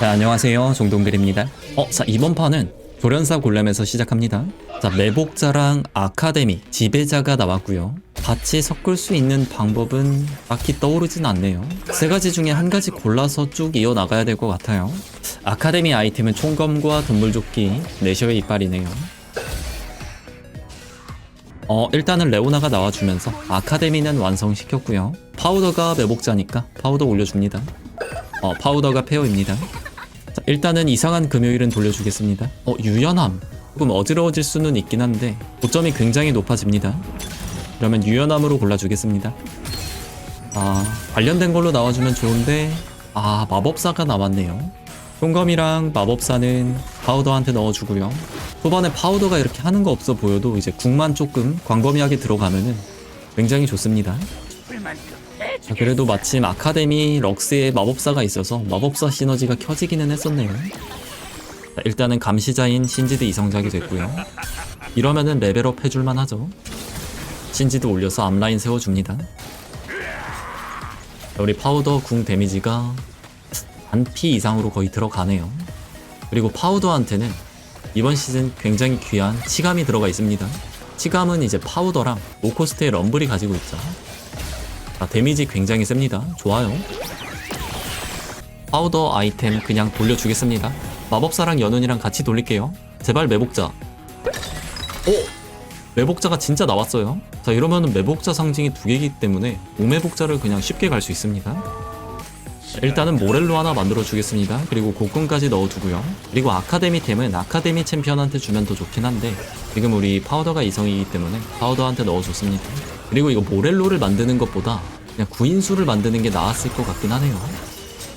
네, 안녕하세요. 종동글입니다. 어, 자, 이번 판은 조련사 골렘에서 시작합니다. 자, 매복자랑 아카데미, 지배자가 나왔고요. 같이 섞을 수 있는 방법은 딱히 떠오르진 않네요. 세 가지 중에 한 가지 골라서 쭉 이어나가야 될 것 같아요. 아카데미 아이템은 총검과 동물조끼, 내셔의 이빨이네요. 어, 일단은 레오나가 나와주면서 아카데미는 완성시켰고요. 파우더가 매복자니까 파우더 올려줍니다. 어, 파우더가 페어입니다. 자, 일단은 이상한 금요일은 돌려주겠습니다. 어, 유연함. 조금 어지러워질 수는 있긴 한데 고점이 굉장히 높아집니다. 그러면 유연함으로 골라주겠습니다. 아, 관련된 걸로 나와주면 좋은데 아, 마법사가 남았네요. 총검이랑 마법사는 파우더한테 넣어주고요. 초반에 파우더가 이렇게 하는 거 없어 보여도 이제 국만 조금 광범위하게 들어가면은 굉장히 좋습니다. 자, 그래도 마침 아카데미 럭스에 마법사가 있어서 마법사 시너지가 켜지기는 했었네요. 자, 일단은 감시자인 신지드 이성작이 됐고요. 이러면은 레벨업 해줄만 하죠. 신지드 올려서 앞라인 세워줍니다. 자, 우리 파우더 궁 데미지가 반피 이상으로 거의 들어가네요. 그리고 파우더한테는 이번 시즌 굉장히 귀한 치감이 들어가 있습니다. 치감은 이제 파우더랑 노코스트의 럼블이 가지고 있죠. 자, 데미지 굉장히 셉니다. 좋아요. 파우더 아이템 그냥 돌려주겠습니다. 마법사랑 연운이랑 같이 돌릴게요. 제발 매복자. 오! 매복자가 진짜 나왔어요. 자, 이러면은 매복자 상징이 두 개이기 때문에 오매복자를 그냥 쉽게 갈 수 있습니다. 자, 일단은 모렐로 하나 만들어 주겠습니다. 그리고 곡군까지 넣어 두고요. 그리고 아카데미 템은 아카데미 챔피언한테 주면 더 좋긴 한데 지금 우리 파우더가 이성이기 때문에 파우더한테 넣어 줬습니다. 그리고 이거 모렐로를 만드는 것보다 그냥 구인수를 만드는 게 나았을 것 같긴 하네요.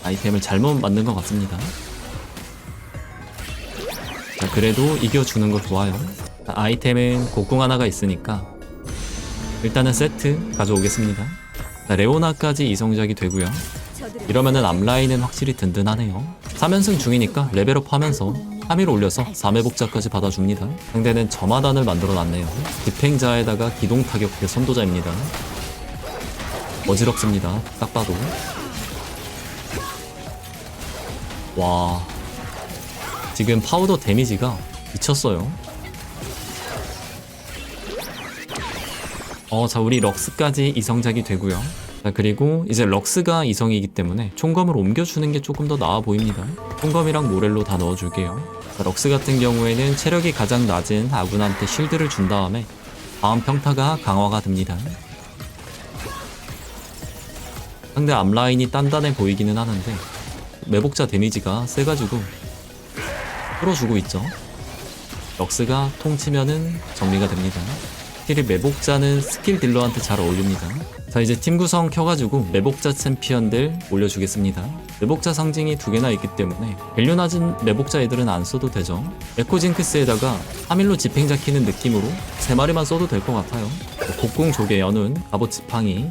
아이템을 잘못 만든 것 같습니다. 자, 그래도 이겨주는 거 좋아요. 자, 아이템은 곡궁 하나가 있으니까 일단은 세트 가져오겠습니다. 자, 레오나까지 이성작이 되고요. 이러면은 앞라인은 확실히 든든하네요. 3연승 중이니까 레벨업 하면서 3위를 올려서 3회 복자까지 받아줍니다. 상대는 저마단을 만들어 놨네요. 집행자에다가 기동 타격대 선도자입니다. 어지럽습니다. 딱 봐도. 와. 지금 파우더 데미지가 미쳤어요. 어, 자, 우리 럭스까지 이성작이 되고요. 자, 그리고 이제 럭스가 이성이기 때문에 총검을 옮겨주는 게 조금 더 나아 보입니다. 총검이랑 모렐로 다 넣어줄게요. 자, 럭스 같은 경우에는 체력이 가장 낮은 아군한테 쉴드를 준 다음에 다음 평타가 강화가 됩니다. 상대 앞라인이 단단해 보이기는 하는데 매복자 데미지가 세가지고 끌어주고 있죠. 럭스가 통치면은 정리가 됩니다. 확실히 매복자는 스킬 딜러한테 잘 어울립니다. 자 이제 팀 구성 켜가지고 매복자 챔피언들 올려주겠습니다. 매복자 상징이 두 개나 있기 때문에 밸류 낮은 매복자 애들은 안 써도 되죠. 에코징크스에다가 3일로 집행자 키는 느낌으로 세 마리만 써도 될 것 같아요. 곡궁 조개 연운, 갑옷 지팡이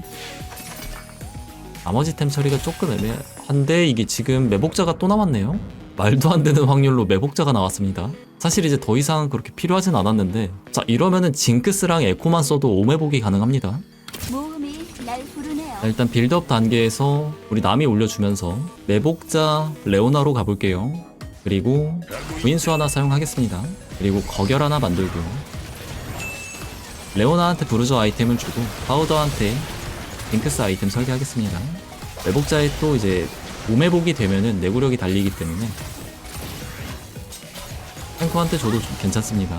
나머지 템 처리가 조금 애매한데 이게 지금 매복자가 또 나왔네요. 말도 안 되는 확률로 매복자가 나왔습니다. 사실 이제 더 이상 그렇게 필요하진 않았는데 자 이러면은 징크스랑 에코만 써도 오매복이 가능합니다. 모험이 날 부르네요. 자, 일단 빌드업 단계에서 우리 남이 올려주면서 매복자 레오나로 가볼게요. 그리고 구인수 하나 사용하겠습니다. 그리고 거결 하나 만들고요. 레오나한테 부르저 아이템을 주고 파우더한테 징크스 아이템 설계하겠습니다. 매복자에 또 이제 오매복이 되면은 내구력이 달리기 때문에 탱커한테 줘도 좀 괜찮습니다.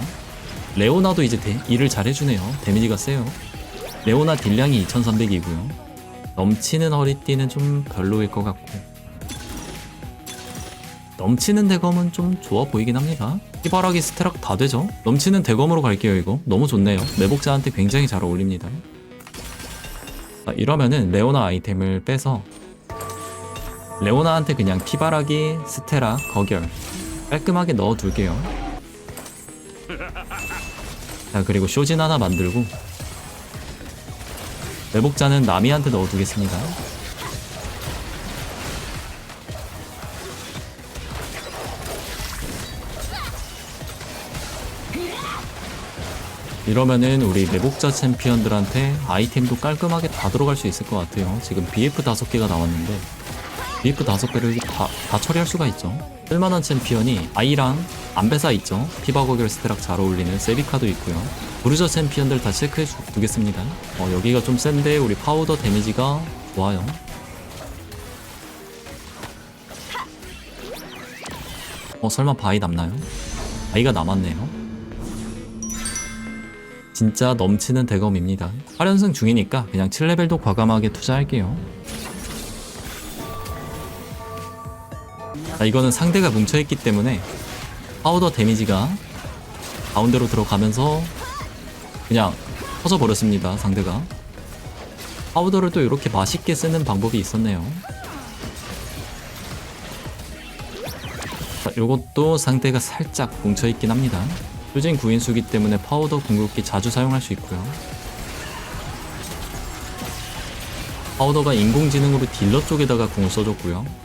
레오나도 이제 대- 일을 잘 해주네요. 데미지가 세요. 레오나 딜량이 2300이고요. 넘치는 허리띠는 좀 별로일 것 같고 넘치는 대검은 좀 좋아 보이긴 합니다. 희바라기 스테락 다 되죠? 넘치는 대검으로 갈게요 이거. 너무 좋네요. 매복자한테 굉장히 잘 어울립니다. 자, 이러면은 레오나 아이템을 빼서 레오나한테 그냥 피바라기, 스테라, 거결 깔끔하게 넣어둘게요. 자 그리고 쇼진 하나 만들고 매복자는 나미한테 넣어두겠습니다. 이러면은 우리 매복자 챔피언들한테 아이템도 깔끔하게 다 들어갈 수 있을 것 같아요. 지금 BF 다섯 개가 나왔는데 비프 다섯 배를 다, 다 처리할 수가 있죠. 쓸만한 챔피언이 아이랑 안베사 있죠. 피바거결 스테락 잘 어울리는 세비카도 있고요. 브루저 챔피언들 다 체크해 주, 두겠습니다. 어, 여기가 좀 센데 우리 파우더 데미지가 좋아요. 어 설마 바위 남나요? 바위가 남았네요. 진짜 넘치는 대검입니다. 8연승 중이니까 그냥 7레벨도 과감하게 투자할게요. 자, 이거는 상대가 뭉쳐있기 때문에 파우더 데미지가 가운데로 들어가면서 그냥 터져버렸습니다, 상대가. 파우더를 또 이렇게 맛있게 쓰는 방법이 있었네요. 자, 요것도 상대가 살짝 뭉쳐있긴 합니다. 효진 구인수기 때문에 파우더 궁극기 자주 사용할 수 있고요. 파우더가 인공지능으로 딜러 쪽에다가 궁을 써줬고요.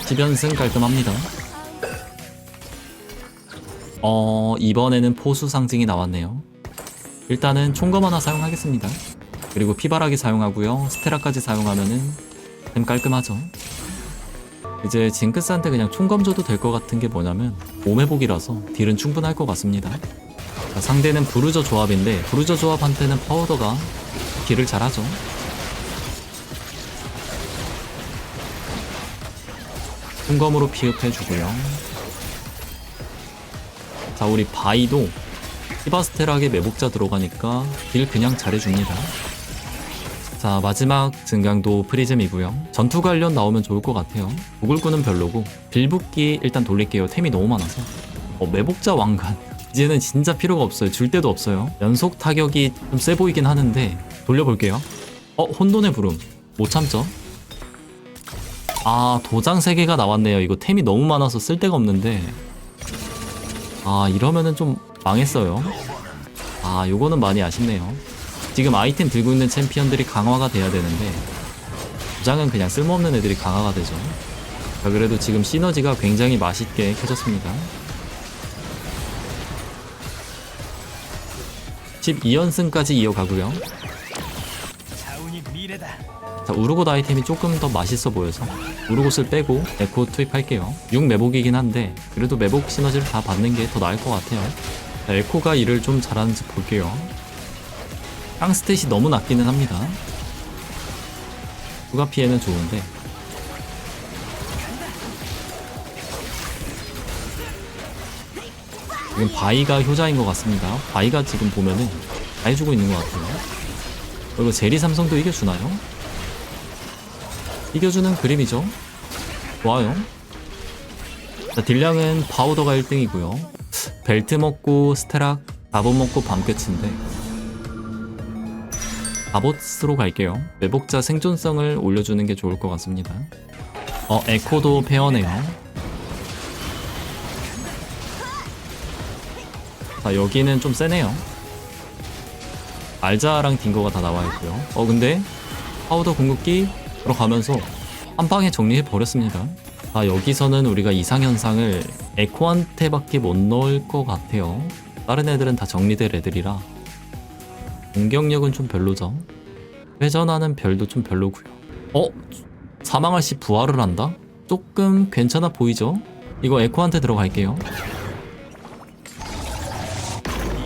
10연승 깔끔합니다. 어, 이번에는 포수 상징이 나왔네요. 일단은 총검 하나 사용하겠습니다. 그리고 피바라기 사용하고요. 스테라까지 사용하면은 템 깔끔하죠. 이제 징크스한테 그냥 총검 줘도 될 것 같은 게 뭐냐면 몸회복이라서 딜은 충분할 것 같습니다. 자, 상대는 브루저 조합인데 브루저 조합한테는 파우더가 딜을 잘하죠. 총검으로 피흡해주고요. 자 우리 바이도 히바스테락에 매복자 들어가니까 딜 그냥 잘해줍니다. 자 마지막 증강도 프리즘이고요. 전투 관련 나오면 좋을 것 같아요. 구글꾼은 별로고 빌붙기 일단 돌릴게요. 템이 너무 많아서. 어, 매복자 왕관. 이제는 진짜 필요가 없어요. 줄 데도 없어요. 연속 타격이 좀 세 보이긴 하는데 돌려볼게요. 어 혼돈의 부름. 못 참죠 아 도장 3개가 나왔네요. 이거 템이 너무 많아서 쓸 데가 없는데. 아 이러면은 좀 망했어요. 아 요거는 많이 아쉽네요. 지금 아이템 들고 있는 챔피언들이 강화가 돼야 되는데 도장은 그냥 쓸모없는 애들이 강화가 되죠. 자 그래도 지금 시너지가 굉장히 맛있게 켜졌습니다. 12연승까지 이어가고요 우르곳 아이템이 조금 더 맛있어 보여서 우르곳을 빼고 에코 투입할게요. 6 매복이긴 한데 그래도 매복 시너지를 다 받는 게 더 나을 것 같아요. 자, 에코가 일을 좀 잘하는지 볼게요. 땅 스탯이 너무 낮기는 합니다. 추가 피해는 좋은데. 지금 바이가 효자인 것 같습니다. 바이가 지금 보면은 다 해주고 있는 것 같아요. 그리고 제리 삼성도 이겨주나요? 이겨주는 그림이죠. 좋아요. 자, 딜량은 파우더가 1등이고요. 벨트 먹고 스테락, 바봇 먹고 밤 끝인데 바봇으로 갈게요. 매복자 생존성을 올려주는 게 좋을 것 같습니다. 어, 에코도 페어네요. 자, 여기는 좀 세네요. 알자랑 딩거가 다 나와 있고요. 어, 근데 파우더 궁극기 들어가면서 한 방에 정리해 버렸습니다. 아 여기서는 우리가 이상현상을 에코한테밖에 못 넣을 것 같아요. 다른 애들은 다 정리될 애들이라 공격력은 좀 별로죠. 회전하는 별도 좀 별로고요. 어? 사망할 시 부활을 한다? 조금 괜찮아 보이죠? 이거 에코한테 들어갈게요.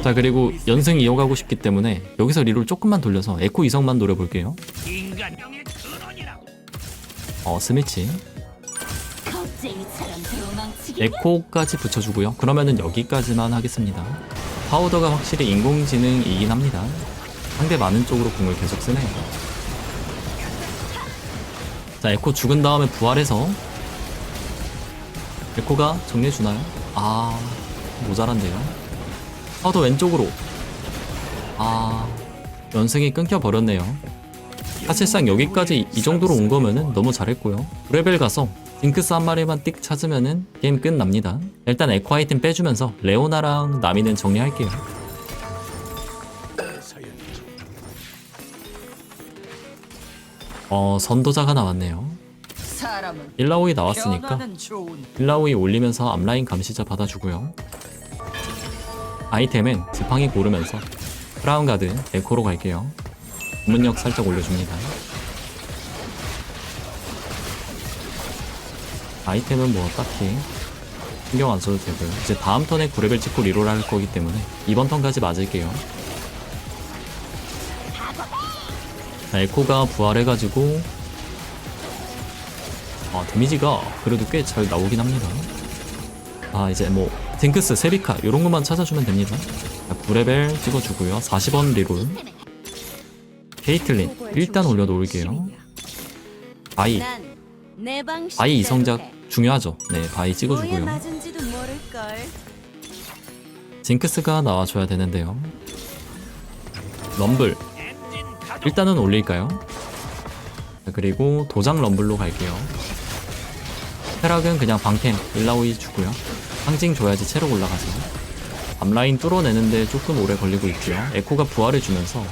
자 그리고 연승 이어가고 싶기 때문에 여기서 리롤 조금만 돌려서 에코 이성만 노려볼게요. 어 스미치. 에코까지 붙여주고요. 그러면은 여기까지만 하겠습니다. 파우더가 확실히 인공지능이긴 합니다. 상대 많은 쪽으로 공을 계속 쓰네요. 자, 에코 죽은 다음에 부활해서 에코가 정리해주나요? 아, 모자란데요. 파우더 왼쪽으로. 아, 연승이 끊겨버렸네요. 사실상 여기까지 이 정도로 온 거면은 너무 잘했고요. 레벨 가서 징크스 한 마리만 띡 찾으면은 게임 끝납니다. 일단 에코 아이템 빼주면서 레오나랑 나미는 정리할게요. 어 선도자가 나왔네요. 일라오이 나왔으니까 일라오이 올리면서 앞라인 감시자 받아주고요. 아이템은 지팡이 고르면서 크라운 가드 에코로 갈게요. 문력 살짝 올려줍니다. 아이템은 뭐 딱히 신경 안 써도 되고요. 이제 다음 턴에 9레벨 찍고 리롤 할 거기 때문에 이번 턴까지 맞을게요. 자, 에코가 부활해가지고 아 데미지가 그래도 꽤 잘 나오긴 합니다. 아 이제 뭐 딩크스, 세비카 이런 것만 찾아주면 됩니다. 자, 9레벨 찍어주고요. 40원 리롤 케이틀린 일단 올려놓을게요. 바이 바이 이성작 중요하죠. 네, 바이 찍어주고요. 징크스가 나와줘야 되는데요. 럼블. 일단은 올릴까요? 자, 그리고 도장 럼블로 갈게요. 체력은 그냥 방템 일라오이 주고요. 상징 줘야지 체력 올라가죠. 앞라인 뚫어내는데 조금 오래 걸리고 있고요. 에코가 부활을 주면서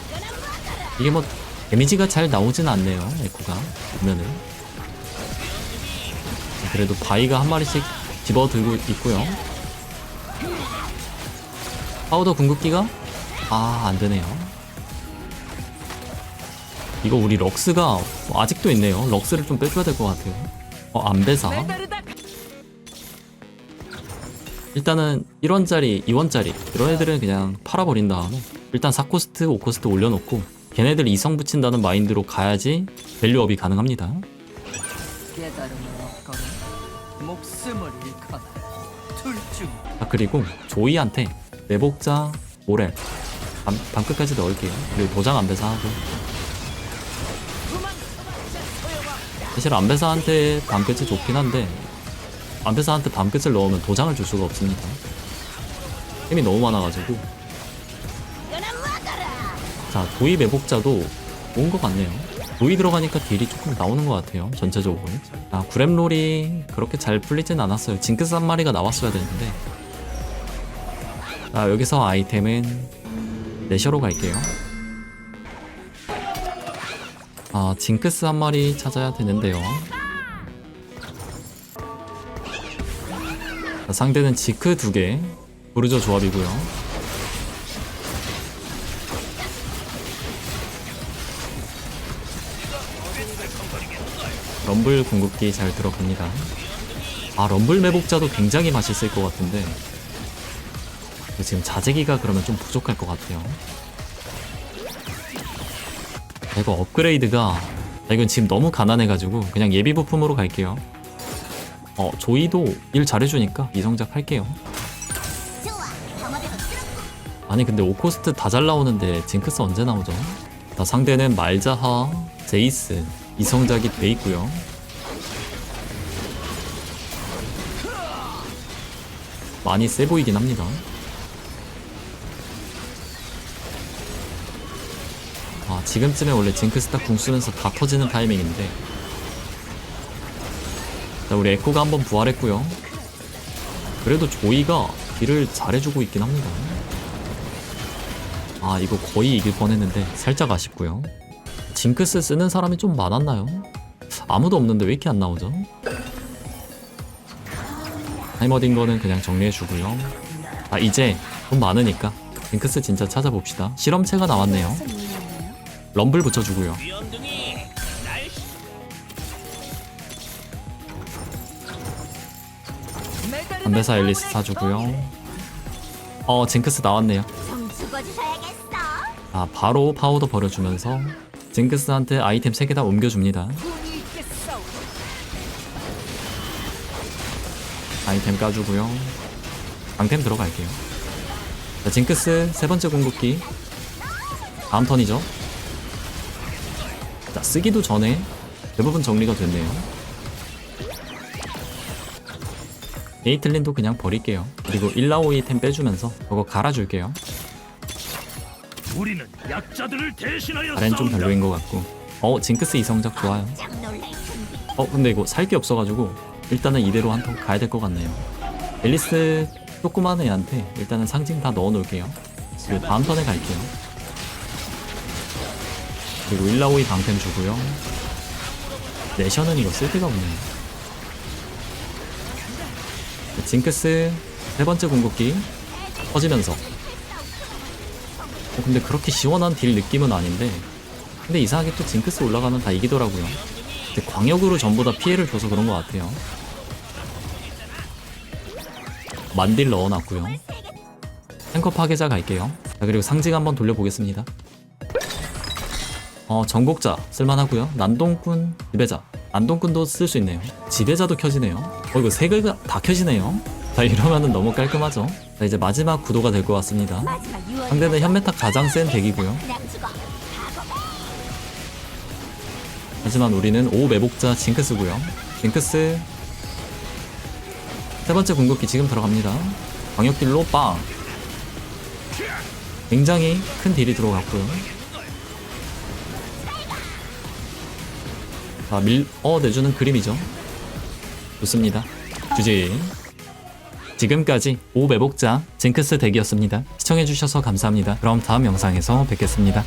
이게 뭐 데미지가 잘 나오진 않네요. 에코가 보면은 자, 그래도 바이가 한 마리씩 집어 들고 있고요. 파우더 궁극기가 아 안되네요. 이거 우리 럭스가 뭐 아직도 있네요. 럭스를 좀 빼줘야 될 것 같아요. 어, 안배사. 일단은 1원짜리, 2원짜리 이런 애들은 그냥 팔아버린 다음에 일단 4코스트, 5코스트 올려놓고 걔네들 이성 붙인다는 마인드로 가야지 밸류업이 가능합니다. 자, 그리고 조이한테 내복자, 모렐 밤, 밤끝까지 넣을게요. 그리고 도장 안배사 하고 사실 안배사한테 밤끝이 좋긴 한데 안배사한테 밤끝을 넣으면 도장을 줄 수가 없습니다. 힘이 너무 많아가지고 자 도이 매복자도 좋은 것 같네요. 도이 들어가니까 딜이 조금 나오는 것 같아요. 전체적으로. 아 구렘롤이 그렇게 잘 풀리진 않았어요. 징크스 한 마리가 나왔어야 되는데 자 여기서 아이템은 내셔로 갈게요. 아 징크스 한 마리 찾아야 되는데요. 자, 상대는 지크 두 개, 부르저 조합이고요. 럼블 궁극기 잘 들어갑니다. 아 럼블 매복자도 굉장히 맛있을 것 같은데 지금 자재기가 그러면 좀 부족할 것 같아요. 아, 이거 업그레이드가 아, 이건 지금 너무 가난해가지고 그냥 예비 부품으로 갈게요. 어 조이도 일 잘해주니까 이성작 할게요. 아니 근데 오코스트 다 잘 나오는데 징크스 언제 나오죠? 자, 상대는 말자하, 제이스, 이성작이 돼 있고요. 많이 세 보이긴 합니다. 아, 지금쯤에 원래 징크스 딱 궁 쓰면서 다 터지는 타이밍인데. 자, 우리 에코가 한번 부활했고요. 그래도 조이가 딜을 잘해주고 있긴 합니다. 아, 이거 거의 이길 뻔했는데 살짝 아쉽고요. 징크스 쓰는 사람이 좀 많았나요? 아무도 없는데 왜 이렇게 안 나오죠? 타이머딩 거는 그냥 정리해주고요. 아, 이제 돈 많으니까 징크스 진짜 찾아봅시다. 실험체가 나왔네요. 럼블 붙여주고요. 담배사 앨리스 사주고요. 어, 징크스 나왔네요. 아, 바로 파우더 버려주면서 징크스한테 아이템 3개 다 옮겨줍니다. 아이템 까주고요. 방템 들어갈게요. 자, 징크스 세 번째 궁극기. 다음 턴이죠. 자, 쓰기도 전에 대부분 정리가 됐네요. 에이틀린도 그냥 버릴게요. 그리고 일라오이 템 빼주면서 저거 갈아줄게요. 우리는 약자들을 대신하여 아렌 좀. 별로인 것 같고. 어, 징크스 이성작 좋아요. 어 근데 이거 살 게 없어가지고 일단은 이대로 한 턴 가야 될 것 같네요 앨리스 조그만 애한테 일단은 상징 다 넣어 놓을게요 그리고 다음 턴에 갈게요 그리고 일라오이 방템 주고요 내셔는 이거 쓸 데가 없네요 징크스 세 번째 궁극기 터지면서 어, 근데 그렇게 시원한 딜 느낌은 아닌데 근데 이상하게 또 징크스 올라가면 다 이기더라고요. 근데 광역으로 전부 다 피해를 줘서 그런 것 같아요. 만딜 넣어놨고요. 탱커 파괴자 갈게요. 자 그리고 상징 한번 돌려보겠습니다. 어 전곡자 쓸만하고요. 난동꾼 지배자. 난동꾼도 쓸 수 있네요. 지배자도 켜지네요. 어 이거 세 개가 다 켜지네요. 자 이러면은 너무 깔끔하죠? 자 이제 마지막 구도가 될 것 같습니다. 상대는 현메타 가장 센 덱이고요. 하지만 우리는 5 매복자 징크스고요. 징크스. 세 번째 궁극기 지금 들어갑니다. 광역딜로 빵 굉장히 큰 딜이 들어갔고요. 자, 밀, 어, 내주는 그림이죠. 좋습니다. 주지 지금까지 5 매복자 징크스 덱이었습니다. 시청해주셔서 감사합니다. 그럼 다음 영상에서 뵙겠습니다